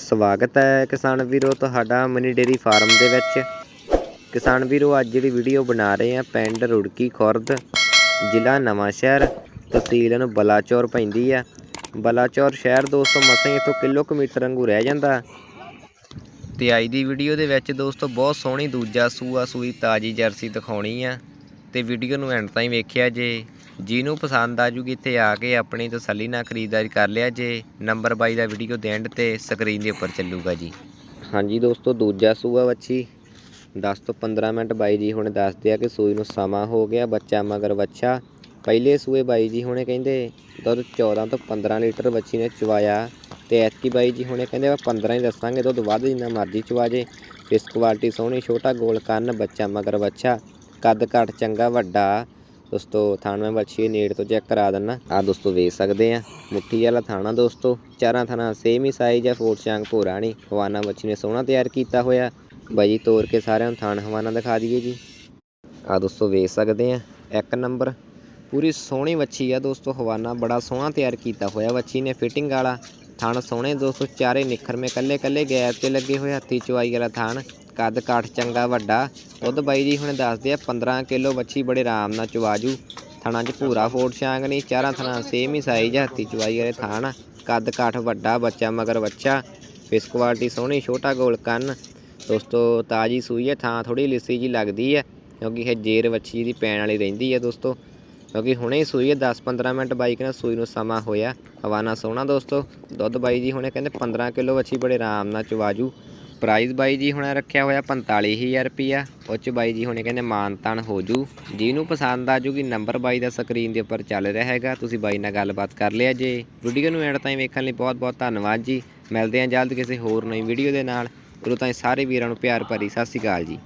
ਸਵਾਗਤ ਹੈ ਕਿਸਾਨ ਵੀਰੋ, ਤੁਹਾਡਾ ਮਨੀ ਡੇਰੀ ਫਾਰਮ ਦੇ ਵਿੱਚ। ਕਿਸਾਨ ਵੀਰੋ, ਅੱਜ ਜਿਹੜੀ ਵੀਡੀਓ ਬਣਾ ਰਹੇ ਆ ਪਿੰਡ ਰੁੜਕੀ ਖੁਰਦ, ਜ਼ਿਲ੍ਹਾ ਨਵਾਂਸ਼ਹਿਰ, ਤਹਿਸੀਲ ਨੂੰ ਬਲਾਚੌਰ ਪੈਂਦੀ ਆ। ਬਲਾਚੌਰ ਸ਼ਹਿਰ ਦੋਸਤੋ, ਮਸਾਂ ਹੀ ਇੱਥੋਂ ਕਿਲੋਮੀਟਰ ਵਾਂਗੂ ਰਹਿ ਜਾਂਦਾ। ਤੇ ਅੱਜ ਦੀ ਵੀਡੀਓ ਦੇ ਵਿੱਚ ਦੋਸਤੋ, ਬਹੁਤ ਸੋਹਣੀ ਦੂਜਾ ਸੂਆ ਸੂਈ ਤਾਜੀ ਜਰਸੀ ਦਿਖਾਉਣੀ ਆ। ਤੇ ਵੀਡੀਓ ਨੂੰ ਐਂਡ ਤਾਈਂ ਵੇਖਿਆ ਜੇ। ਜਿਹਨੂੰ ਪਸੰਦ ਆ ਜੂਗੀ ਇੱਥੇ ਆ ਕੇ ਆਪਣੀ ਤਸੱਲੀ ਨਾਲ ਖਰੀਦਦਾਰੀ ਕਰ ਲਿਆ ਜੇ ਨੰਬਰ 22 ਦਾ ਵੀਡੀਓ ਦੇ ਐਂਡ ਤੇ ਸਕਰੀਨ ਦੇ ਉੱਪਰ ਚੱਲੂਗਾ ਜੀ। ਹਾਂਜੀ ਦੋਸਤੋ, ਦੂਜਾ ਸੂਆ ਵੱਛੀ। 10 ਤੋਂ 15 ਮਿੰਟ ਬਾਈ ਜੀ ਹੁਣੇ ਦੱਸਦੇ ਆ ਕਿ ਸੂਈ ਨੂੰ ਸਮਾਂ ਹੋ ਗਿਆ, ਬੱਚਾ ਮਗਰ ਬੱਚਾ ਪਹਿਲੇ ਸੂਏ ਬਾਈ ਜੀ ਹੁਣੇ ਕਹਿੰਦੇ, ਦੁੱਧ 14 ਤੋਂ 15 ਲੀਟਰ ਬੱਚੀ ਨੇ ਚਵਾਇਆ। ਤੇ ਐਤਕੀ ਬਾਈ ਜੀ ਹੁਣੇ ਕਹਿੰਦੇ, ਆਪਾਂ 15 ਹੀ ਦੱਸਾਂਗੇ, ਦੁੱਧ ਵੱਧ ਜਿੰਨਾ ਮਰਜ਼ੀ ਚਵਾ ਜੇ। ਇਸ ਕੁਆਲਿਟੀ ਸੋਹਣੀ, ਛੋਟਾ ਗੋਲ ਕੰਨ, ਬੱਚਾ ਮਗਰ ਬੱਚਾ ਕੱਦ ਕਾਠ ਚੰਗਾ, ਵੱਡਾ। ਦੋਸਤੋ, ਥਾਣਾ ਮੈਂ ਬੱਚੀ ਨੇੜ ਤੋਂ ਚੈੱਕ ਕਰਾ ਦਿੰਨਾ। ਆ ਦੋਸਤੋ, ਵੇਖ ਸਕਦੇ ਆ। ਮੁੱਠੀ ਵਾਲਾ ਥਾਣਾ ਦੋਸਤੋ। ਚਾਰਾਂ ਥਾਣਾ ਸੇਮ ਹੀ ਸਾਈਜ਼ ਆ ਫੋਰ ਚਾਂਗ ਭੋਰਾਣੀ ਹਵਾਨਾ ਬੱਚੀ ਨੇ ਸੋਹਣਾ ਤਿਆਰ ਕੀਤਾ ਹੋਇਆ। ਬਾਈ ਜੀ ਤੋੜ ਕੇ ਸਾਰਿਆਂ ਨੂੰ ਥਾਣ ਹਵਾਨਾ ਦਿਖਾ ਦਈਏ ਜੀ। ਆ ਦੋਸਤੋ, ਵੇਖ ਸਕਦੇ ਆ। ਇੱਕ ਨੰਬਰ। ਪੂਰੀ ਸੋਹਣੀ ਵੱਛੀ ਆ ਦੋਸਤੋ, ਹਵਾਨਾ ਬੜਾ ਸੋਹਣਾ ਤਿਆਰ ਕੀਤਾ ਹੋਇਆ ਵੱਛੀ ਨੇ ਫਿਟਿੰਗ ਵਾਲਾ। ਥਣ ਸੋਹਣੇ ਦੋਸਤੋ ਚਾਰੇ ਨਿਖਰਵੇਂ ਕੱਲੇ ਕੱਲੇ ਗੈਪ ਤੇ ਲੱਗੇ ਹੋਏ ਹੱਥੀ ਚਵਾਈ ਵਾਲਾ ਥਣ ਕੱਦ ਕਾਠ ਚੰਗਾ ਵੱਡਾ। ਦੁੱਧ ਬਾਈ ਜੀ ਹੁਣ ਦੱਸਦੇ ਆ 15 ਕਿਲੋ ਵੱਛੀ ਬੜੇ ਆਰਾਮ ਨਾਲ ਚਵਾਜੂ। ਥਣਾ 'ਚ ਭੂਰਾ ਫੋੜ ਛਾਂਗ ਨਹੀਂ, ਚਾਰਾਂ ਥਣਾ ਸੇਮ ਹੀ ਸਾਈਜ਼ ਆ ਹੱਥੀ ਚਵਾਈ ਵਾਲੇ ਥਣ ਕੱਦ ਕਾਠ ਵੱਡਾ, ਬੱਚਾ ਮਗਰ ਬੱਚਾ। ਫਿਸ ਕੁਆਲਿਟੀ ਸੋਹਣੀ, ਛੋਟਾ ਗੋਲ ਕੰਨ। ਦੋਸਤੋ, ਤਾਜੀ ਸੂਈ ਹੈ, ਥਾਂ ਥੋੜੀ ਲਿੱਸੀ ਜੀ ਲੱਗਦੀ ਹੈ, ਕਿਉਂਕਿ ਇਹ ਜੇਰ ਵੱਛੀ ਦੀ ਪੈਣ ਵਾਲੀ ਰਹਿੰਦੀ ਹੈ, ਦੋਸਤੋ। ਕਿਉਂਕਿ ਹੁਣੇ ਹੀ ਸੂਈ ਹੈ 10-15 ਮਿੰਟ ਬਾਈ ਕਹਿੰਦਾ ਸੂਈ ਨੂੰ ਸਮਾਂ ਹੋਇਆ ਹਵਾਨਾ ਸੋਹਣਾ ਦੋਸਤੋ। ਦੁੱਧ ਬਾਈ ਜੀ ਹੁਣੇ ਕਹਿੰਦੇ 15 ਕਿਲੋ ਵੱਛੀ ਬੜੇ ਆਰਾਮ ਨਾਲ ਚਵਾਜੂ। ਪ੍ਰਾਈਸ ਬਾਈ ਜੀ ਹੁਣੇ ਰੱਖਿਆ ਹੋਇਆ 45000 ਰੁਪਿਆ ਉਹ 'ਚ ਬਾਈ ਜੀ ਹੁਣੇ ਕਹਿੰਦੇ ਮਾਨਤਾਨ ਹੋ ਜੂ। ਜਿਹਨੂੰ ਪਸੰਦ ਆ ਜੂਗੀ ਨੰਬਰ ਬਾਈ ਦਾ ਸਕਰੀਨ ਦੇ ਉੱਪਰ ਚੱਲ ਰਿਹਾ ਹੈਗਾ। ਤੁਸੀਂ ਬਾਈ ਨਾਲ ਗੱਲਬਾਤ ਕਰ ਲਿਆ ਜੇ। ਵੀਡੀਓ ਨੂੰ ਐਂਡ ਤਾਈਂ ਵੇਖਣ ਲਈ ਬਹੁਤ ਬਹੁਤ ਧੰਨਵਾਦ ਜੀ। ਮਿਲਦੇ ਹਾਂ ਜਲਦ ਕਿਸੇ ਹੋਰ ਨਵੀਂ ਵੀਡੀਓ ਦੇ ਨਾਲ। ਉਦੋਂ ਤਾਈਂ ਸਾਰੇ ਵੀਰਾਂ ਨੂੰ ਪਿਆਰ ਭਰੀ ਸਤਿ ਸ਼੍ਰੀ ਅਕਾਲ ਜੀ।